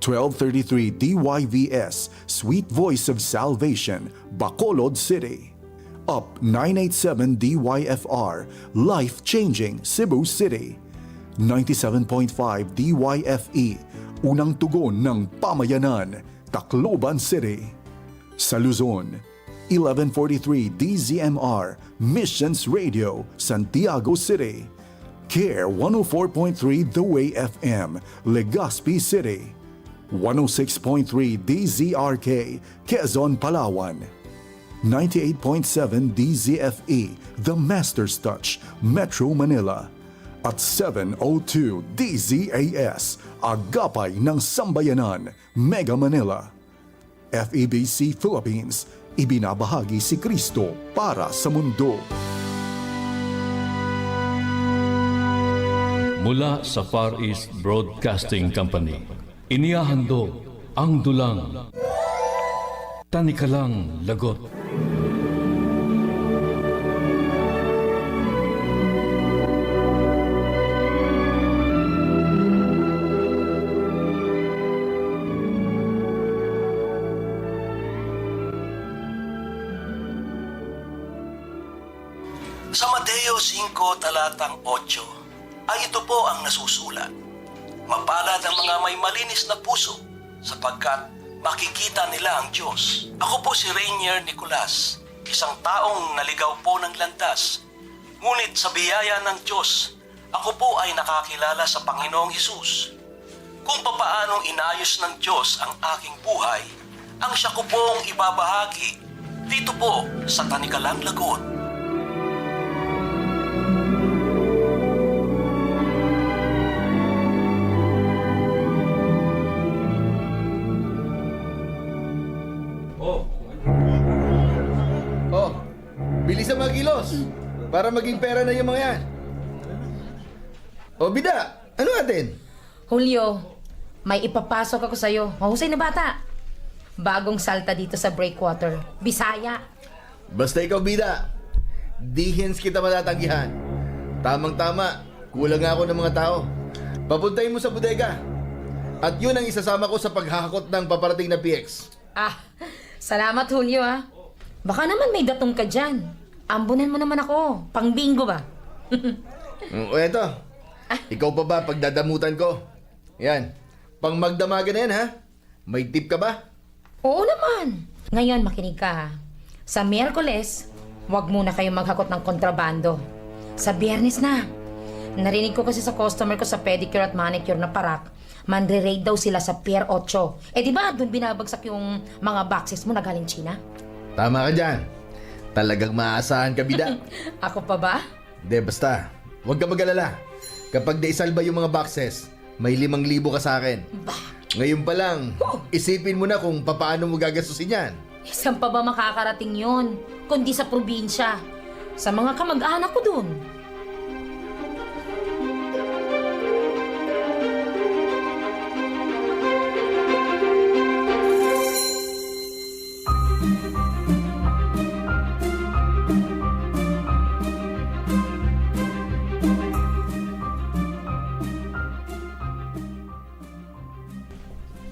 1233 DYVS, Sweet Voice of Salvation, Bacolod City. Up 987 DYFR, Life Changing, Cebu City. 97.5 DYFE, Unang Tugon ng Pamayanan, Tacloban City. Sa Luzon, 1143 DZMR, Missions Radio, Santiago City. Care 104.3 The Way FM, Legazpi City. 106.3 DZRK, Quezon, Palawan. 98.7 DZFE, The Master's Touch, Metro Manila. At 702 DZAS, Agapay ng Sambayanan, Mega Manila. FEBC Philippines, ibinabahagi si Kristo para sa mundo. Mula sa Far East Broadcasting Company, inihahandog ang dulang Tanikalang Lagot. Sa Mateo 5 talatang 8 ay ito po ang nasusulat. Mapalad ang mga may malinis na puso sapagkat makikita nila ang Diyos. Ako po si Rainier Nicolas, isang taong naligaw po ng landas. Ngunit sa biyaya ng Diyos, ako po ay nakakilala sa Panginoong Hesus. Kung papaanong inayos ng Diyos ang aking buhay, ang siya ko pong ibabahagi dito po sa Tanikalang Lagot. Kilos. Para maging pera na yung mga yan. Oh, bida, ano natin? Julio, may ipapasok ako sa'yo. Mahusay na bata. Bagong salta dito sa breakwater. Bisaya. Basta ikaw, bida. Di hens kita matatanggihan. Tamang-tama, kulang ako ng mga tao. Papuntahin mo sa bodega. At yun ang isasama ko sa paghahakot ng paparating na PX. Ah, salamat Julio ah. Baka naman may datong ka dyan. Ambunan mo naman ako. Pang bingo ba? Mm, O eto, ikaw pa ba pagdadamutan ko? Yan, pang magdamagan na yan ha? May tip ka ba? Oo naman. Ngayon, makinig ka ha. Sa Miyerkules, huwag muna kayong maghakot ng kontrabando. Sa Biyernes na. Narinig ko kasi sa customer ko sa pedicure at manicure na parak, mandre-raid daw sila sa Pier 8. Eh di ba doon binabagsak yung mga boxes mo na galing China? Tama ka dyan. Talagang maaasahan ka, bida. Ako pa ba? De, basta. Huwag ka mag-alala. Kapag naisalba yung mga boxes, may limang libo ka sa akin. Bah, Ngayon pa lang, isipin mo na kung papaano mo gagastusin yan. saan pa ba makakarating yon? Kundi sa probinsya. Sa mga kamag-anak ko doon.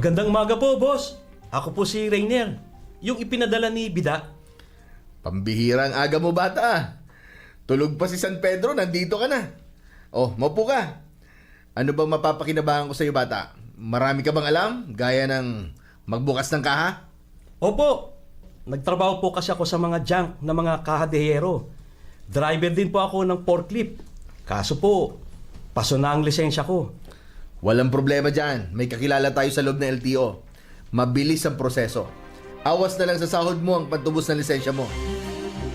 Magandang maga po, boss. Ako po si Rainier. Yung ipinadala ni Bida. Pambihirang aga mo bata. Tulog pa si San Pedro, nandito ka na. Oh, maupo ka. Ano bang mapapakinabangan ko sa iyo bata? Marami ka bang alam? Gaya ng magbukas ng kaha? Opo, nagtrabaho po kasi ako sa mga junk na mga kahadehero. Driver din po ako ng forklift. Kaso po, paso na ang lisensya ko. Walang problema dyan. May kakilala tayo sa loob ng LTO. Mabilis ang proseso. Awas na lang sa sahod mo ang pantubos ng lisensya mo.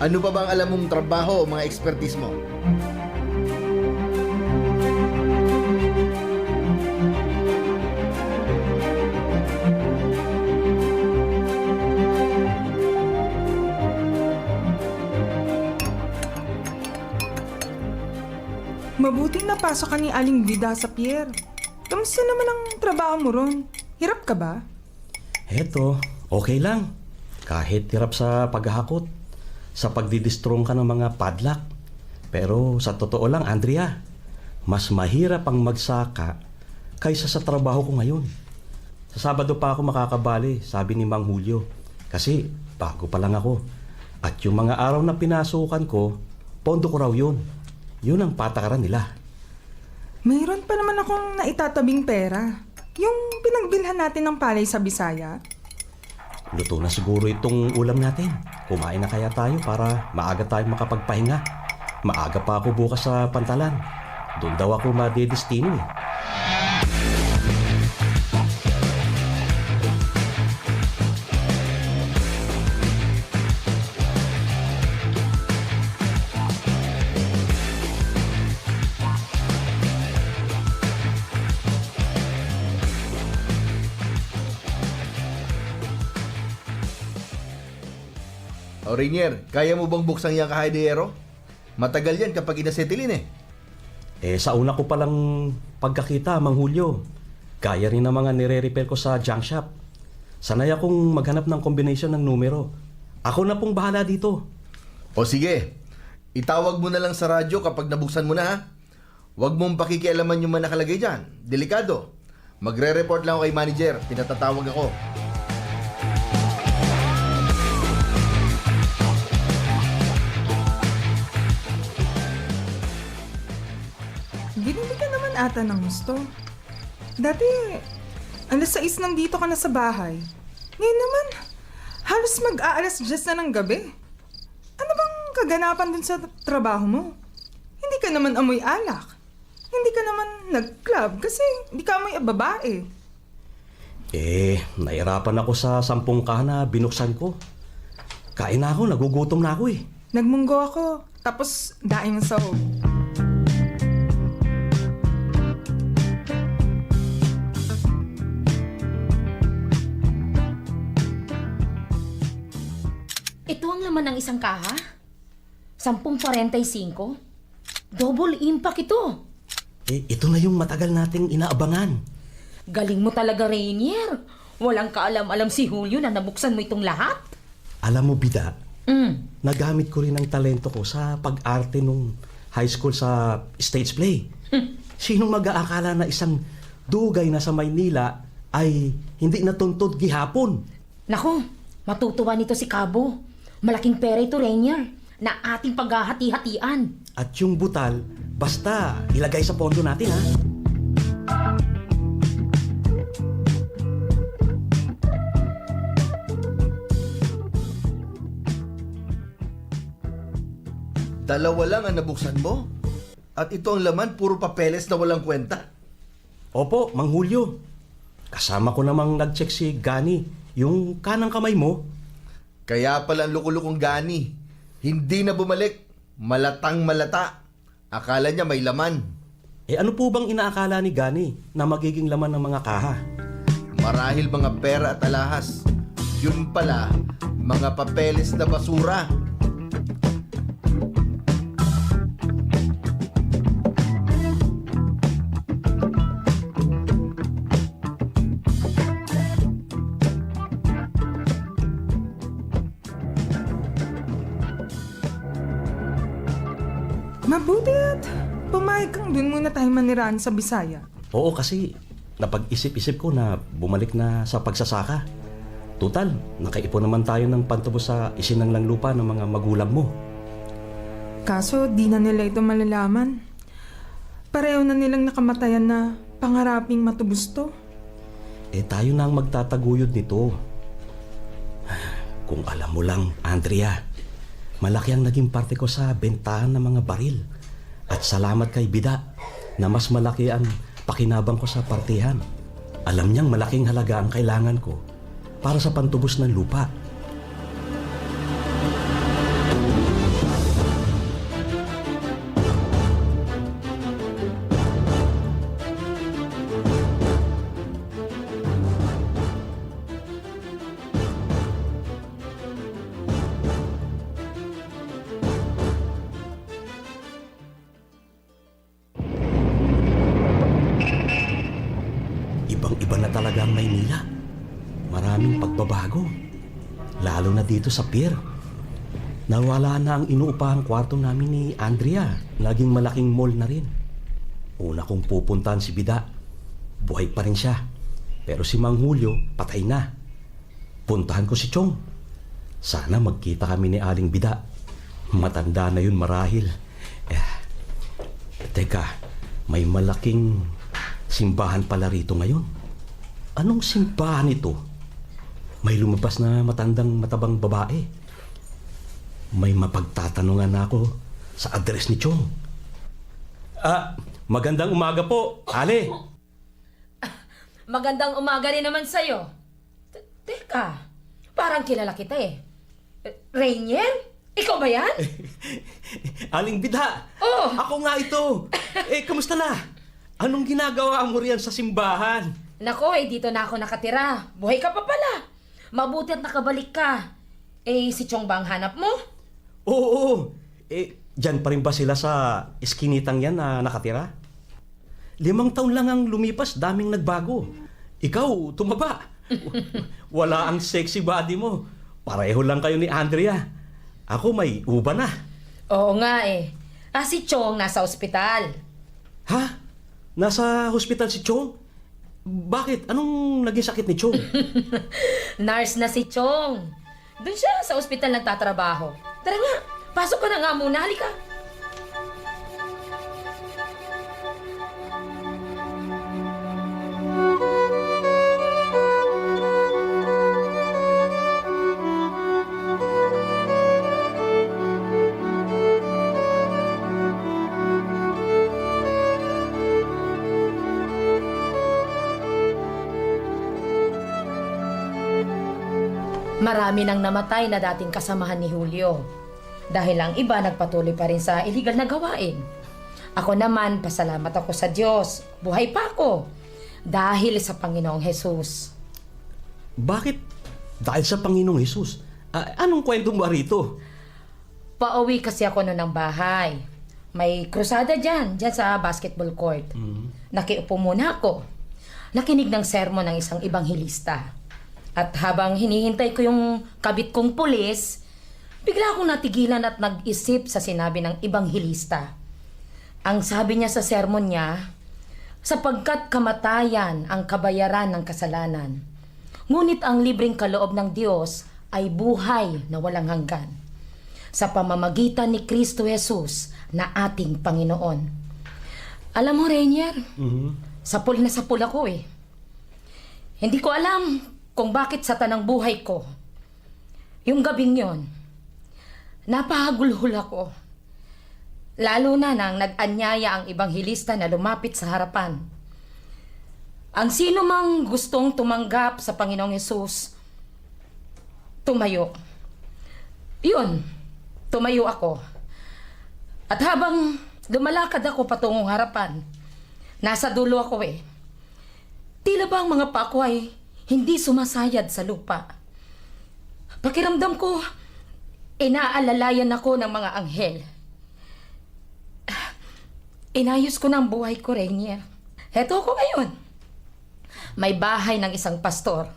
Ano pa bang alam mong trabaho o mga expertise mo? Mabuting napasok ka ni Aling Vida sa pier. Kamusta naman ang trabaho mo ron? Hirap ka ba? Eto, okay lang. Kahit hirap sa paghahakot, sa pagdidistrong ka ng mga padlock. Pero sa totoo lang, Andrea, mas mahirap ang magsaka kaysa sa trabaho ko ngayon. Sa Sabado pa ako makakabali, sabi ni Mang Julio. Kasi bago pa lang ako. At yung mga araw na pinasukan ko, pondo ko raw yun. Yun ang patakaran nila. Mayroon pa naman akong naitatabing pera. Yung pinagbilhan natin ng palay sa Bisaya. Luto na siguro itong ulam natin. Kumain na kaya tayo para maaga tayong makapagpahinga. Maaga pa ako bukas sa pantalan. Doon daw ako madedestino eh. Rainier, kaya mo bang buksan yung kahadeyero? Matagal yan kapag inasetilin eh. Eh, sa una ko palang pagkakita, Mang Julio, kaya rin ang mga nire-repair ko sa junk shop. Sanay akong maghanap ng kombinasyon ng numero. Ako na pong bahala dito. O sige, itawag mo na lang sa radyo kapag nabuksan mo na ha. Huwag mong pakikialaman yung mga nakalagay dyan. Delikado. Magre-report lang ako kay manager. Pinatatawag ako. Naman ata ng gusto. Dati, alas 6 nandito ka na sa bahay. Ngayon naman, halos mag-aalas 10 na ng gabi. Ano bang kaganapan dun sa trabaho mo? Hindi ka naman amoy alak. Hindi ka naman nag-club kasi hindi ka amoy babae. Eh, nairapan ako sa sampung kaha na binuksan ko. Kain na ako, nagugutom na ako eh. Nagmunggo ako, tapos daing sa Ito ang laman ng isang kaha? Sampung 45? Double impact ito. Eh, ito na yung matagal nating inaabangan. Galing mo talaga, Rainier. Walang kaalam-alam si Julio na nabuksan mo itong lahat. Alam mo, Bida, Mm. nagamit ko rin ang talento ko sa pag-arte nung high school sa stage play. Sinong mag-aakala na isang dugay na sa Maynila ay hindi natuntod gihapon? Naku, matutuwa nito si Cabo. Malaking pera ito, Rainier, na ating paghahati-hatian. At yung butal, basta ilagay sa pondo natin ha. Dalawa lang ang nabuksan mo. At ito ang laman, puro papeles na walang kwenta. Opo, Mang Julio. Kasama ko namang nag-check si Gani, yung kanang kamay mo. Kaya pala ang lukulukong gani. Hindi na bumalik. Malatang malata. Akala niya may laman. Eh ano po bang inaakala ni Gani na magiging laman ng mga kaha? Marahil mga pera at alahas. Yun pala, mga papeles na basura. Mabuti at pumayag kang dun muna tayo manirahan sa Bisaya. Oo kasi napag-isip-isip ko na bumalik na sa pagsasaka. Total, nakaipon naman tayo ng pantubos sa isinanglang lupa ng mga magulang mo. Kaso di na nila ito malalaman. Pareho na nilang nakamatayan na pangaraping matubos to. Eh tayo na ang magtataguyod nito. Kung alam mo lang, Andrea, malaki ang naging parte ko sa bentahan ng mga baril. At salamat kay Bida na mas malaki ang pakinabang ko sa partihan. Alam niyang malaking halaga ang kailangan ko para sa pantubos ng lupa. Maraming pagbabago. Lalo na dito sa pier. Nawala na ang inuupahang kwarto namin ni Andrea. Naging malaking mall na rin. Una kong pupuntahan si Bida. Buhay pa rin siya. Pero si Mang Julio, patay na. Puntahan ko si Chong. Sana magkita kami ni Aling Bida. Matanda na yun marahil. Eh, teka, may malaking simbahan pala rito ngayon. Anong simbahan ito? May lumabas na matandang matabang babae. May mapagtatanungan na ako sa address ni Chong. Ah, magandang umaga po, Ale. Magandang umaga rin naman sa'yo. Te- Teka, parang kilala kita eh. Rainier? Ikaw ba yan? Aling Bida. Oh. Ako nga ito. Eh, kamusta na? Anong ginagawa mo riyan sa simbahan? Nako eh, dito na ako nakatira. Buhay ka pa pala. Mabuti at nakabalik ka. Eh, si Chong ba ang hanap mo? Oo, oo. Eh, dyan pa rin ba sila sa iskinitang yan na nakatira? Limang taon lang ang lumipas, daming nagbago. Ikaw, tumaba. Wala ang sexy body mo. Pareho lang kayo ni Andrea. Ako may uba na. Oo nga eh. Ah, si Chong nasa ospital. Ha? Nasa hospital si Chong? Bakit? Anong naging sakit ni Chong? Nurse na si Chong. Doon siya sa ospital nagtatrabaho. Tara nga, pasok ka na nga muna. Halika. Marami nang namatay na dating kasamahan ni Julio. Dahil ang iba nagpatuloy pa rin sa illegal na gawain. Ako naman, pasalamat ako sa Diyos. Buhay pa ako. Dahil sa Panginoong Jesus. Bakit? Dahil sa Panginoong Hesus. Ah, anong kwento mo rito? Pauwi kasi ako noon ng bahay. May krusada dyan, dyan sa basketball court. Nakiupo muna ako. Nakinig ng sermon ng isang ibanghilista. At habang hinihintay ko yung kabit kong pulis, bigla akong natigilan at nag-isip sa sinabi ng ibanghilista. Ang sabi niya sa sermon niya, sapagkat kamatayan ang kabayaran ng kasalanan. Ngunit ang libreng kaloob ng Diyos ay buhay na walang hanggan sa pamamagitan ni Kristo Jesus na ating Panginoon. Alam mo, Rainier, sapul na sapul ako eh. Hindi ko alam kung bakit sa tanang buhay ko. Yung gabing yon, napahagulhol ako. Lalo na nang nag-anyaya ang ibanghilista na lumapit sa harapan. Ang sino mang gustong tumanggap sa Panginoong Yesus, tumayo. Yun, tumayo ako. At habang lumalakad ako patungong harapan, nasa dulo ako eh. Tila ba ang mga pako ay hindi sumasayad sa lupa? Pakiramdam ko, inaalalayan ako ng mga anghel. Inayos ko ng buhay ko, Rainier. Heto ako ngayon. May bahay ng isang pastor.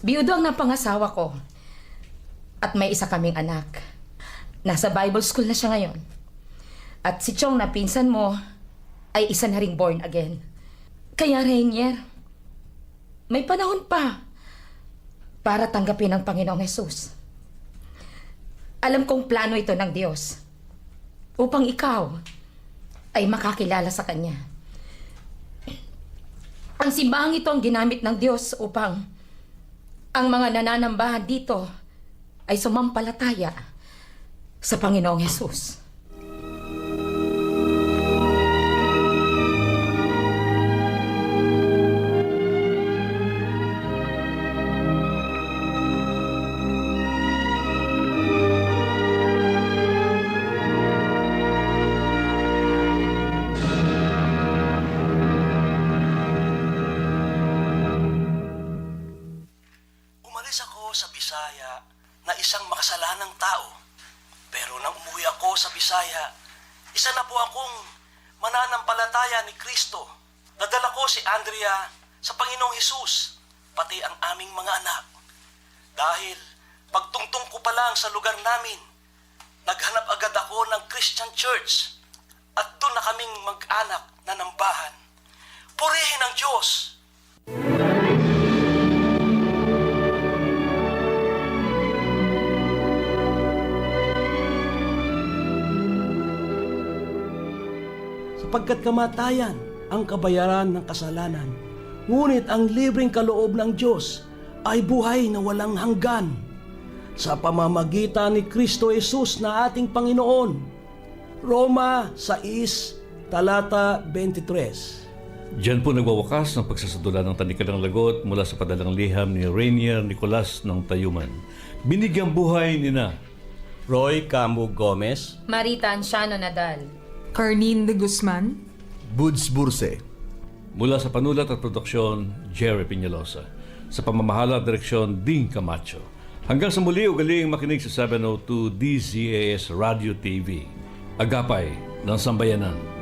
Biyudo ang napangasawa ko. At may isa kaming anak. Nasa Bible school na siya ngayon. At si Chong na pinsan mo ay isa na ring born again. Kaya Rainier, may panahon pa para tanggapin ang Panginoong Yesus. Alam kong plano ito ng Diyos upang ikaw ay makakilala sa Kanya. Ang simbahang ito ang ginamit ng Diyos upang ang mga nananambahan dito ay sumampalataya sa Panginoong Yesus. Sa Bisaya na isang makasalanang tao. Pero nang umuwi ako sa Bisaya, isa na po akong mananampalataya ni Kristo. Nadala ko si Andrea sa Panginoong Hesus, pati ang aming mga anak. Dahil pagtungtong ko pa lang sa lugar namin, naghanap agad ako ng Christian Church at doon na kaming mag-anak na nambahan. Purihin ang Diyos! Sapagkat kamatayan ang kabayaran ng kasalanan. Ngunit ang libreng kaloob ng Diyos ay buhay na walang hanggan sa pamamagitan ni Kristo Jesus na ating Panginoon. Roma 6, talata 23. Diyan po nagwawakas ng pagsasadula ng tanikadang lagot mula sa padalang liham ni Rainier Nicolas ng Tayuman. Binigyang buhay ni na Roy Camu Gomez, Marita Anciano Nadal. Carnine de Guzman? Buds Burse. mula sa panulat at produksyon Jerry Piñalosa. Sa pamamahala at direksyon Ding Camacho. Hanggang sa muli ugaling makinig sa 702 DZAS Radio TV. Agapay ng Sambayanan.